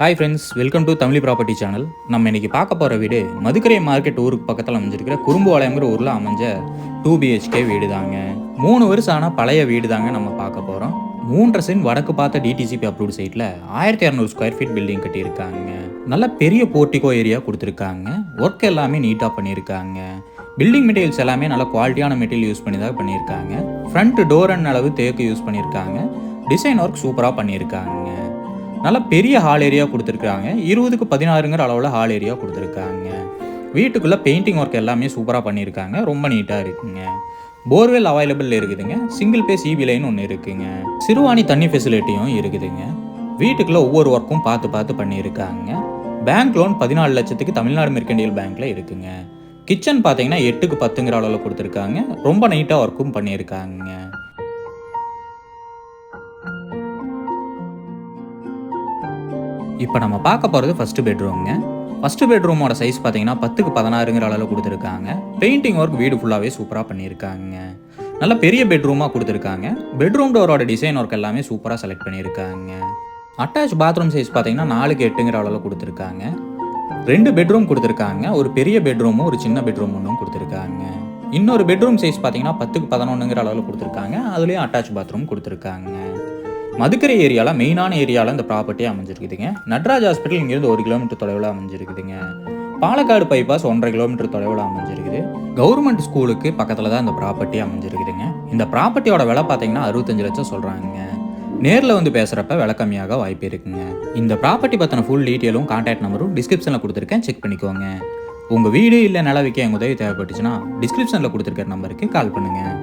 Hi friends welcome to Tamil property channel நம்ம இன்னைக்கு பார்க்க போகிற வீடு மதுக்கரை மார்க்கெட் ஊருக்கு பக்கத்தில் அமைஞ்சிருக்கிற குறும்புவாளையங்கிற ஊரில் அமைஞ்ச டூ பிஹெச்கே வீடு தாங்க மூணு வருஷம் ஆனால் பழைய வீடு தாங்க நம்ம பார்க்க போகிறோம் மூன்றரை சென்ட் வடக்கு பார்த்த டிடிசிபி அப்ரூவ்ட் சைட்டில் ஆயிரத்தி இரநூறு ஸ்கொயர் ஃபீட் பில்டிங் கட்டியிருக்காங்க. நல்ல பெரிய போர்ட்டிகோ ஏரியா கொடுத்துருக்காங்க. ஒர்க் எல்லாமே நீட்டாக பண்ணியிருக்காங்க. பில்டிங் மெட்டீரியல்ஸ் எல்லாமே நல்ல குவாலிட்டியான மெட்டீரியல் யூஸ் பண்ணி தான் பண்ணியிருக்காங்க. ஃப்ரண்ட் டோர் அண்ட் அளவு தேக்கு யூஸ் பண்ணியிருக்காங்க. டிசைன் ஒர்க் சூப்பராக பண்ணியிருக்காங்க. நல்ல பெரிய ஹால் ஏரியா கொடுத்துருக்காங்க. இருபதுக்கு பதினாறுங்கிற அளவில் ஹால் ஏரியா கொடுத்துருக்காங்க. வீட்டுக்குள்ளே பெயிண்டிங் ஒர்க் எல்லாமே சூப்பராக பண்ணியிருக்காங்க. ரொம்ப நீட்டாக இருக்குங்க. போர்வெல் அவைலபிள் இருக்குதுங்க. சிங்கிள் பேஸ் இபி லைன் ஒன்று இருக்குதுங்க சிறுவாணி தண்ணி ஃபெசிலிட்டியும் இருக்குதுங்க. வீட்டுக்குள்ளே ஒவ்வொரு ஒர்க்கும் பார்த்து பார்த்து பண்ணியிருக்காங்க. பேங்க் லோன் பதினாலு லட்சத்துக்கு தமிழ்நாடு மெர்கண்டியல் பேங்க்கில் இருக்குங்க. கிச்சன் பார்த்தீங்கன்னா எட்டுக்கு பத்துங்கிற அளவில் கொடுத்துருக்காங்க. ரொம்ப நீட்டாக ஒர்க்கும் பண்ணியிருக்காங்க. இப்போ நம்ம பார்க்க போகிறது ஃபஸ்ட்டு பெட்ரூம்ங்க ஃபஸ்ட்டு பெட்ரூமோட சைஸ் பார்த்தீங்கன்னா பத்துக்கு பதினாறுங்கிற அளவில் கொடுத்துருக்காங்க. பெயிண்டிங் ஒர்க் வீடு ஃபுல்லாகவே சூப்பராக பண்ணியிருக்காங்க. நல்ல பெரிய பெட்ரூமாக கொடுத்துருக்காங்க. பெட்ரூம் டோரோட டிசைன் ஒர்க் எல்லாமே சூப்பராக செலக்ட் பண்ணியிருக்காங்க. அட்டாச் பாத்ரூம் சைஸ் பார்த்தீங்கன்னா நாலுக்கு எட்டுங்கிற அளவில் கொடுத்துருக்காங்க. ரெண்டு பெட்ரூம் கொடுத்துருக்காங்க. ஒரு பெரிய பெட்ரூமும் ஒரு சின்ன பெட்ரூம் ஒன்றும் கொடுத்துருக்காங்க. இன்னொரு பெட்ரூம் சைஸ் பார்த்தீங்கன்னா பத்துக்கு பதினொன்றுங்கிற அளவில் கொடுத்துருக்காங்க. அதுலேயும் அட்டாச் பாத்ரூம் கொடுத்துருக்காங்க. மதுக்கரை ஏரியாவில் மெயினான ஏரியாவில் இந்த ப்ராப்பர்ட்டி அமைஞ்சிருக்குதுங்க. நட்ராஜ் ஹாஸ்பிட்டல் இங்கேருந்து ஒரு கிலோமீட்டர் தொலைவில் அமைஞ்சிருக்குதுங்க. பாலக்காடு பைபாஸ் ஒன்றரை கிலோமீட்டர் தொலைவில் அமைஞ்சிருக்குது. கவர்மெண்ட் ஸ்கூலுக்கு பக்கத்தில் தான் இந்த ப்ராப்பர்ட்டி அமைஞ்சிருக்குதுங்க. இந்த ப்ராப்பர்ட்டியோட விலை பார்த்தீங்கன்னா அறுபத்தஞ்சு லட்சம் சொல்கிறாங்க நேரில் வந்து பேசுகிறப்ப விலை கம்மியாக வாய்ப்பு இருக்குங்க. இந்த ப்ராப்பர்ட்டி பற்றின ஃபுல் டீட்டெயிலும் கான்டாக்ட் நம்பரும் டிஸ்கிரிப்ஷனில் கொடுத்துருக்கேன். செக் பண்ணிக்கோங்க. உங்கள் வீடு இல்லை நிலவிக்க எங்கள் உதவி தேவைப்பட்டுச்சுன்னா டிஸ்கிரிப்ஷனில் கொடுத்துருக்க நம்பருக்கு கால் பண்ணுங்கள்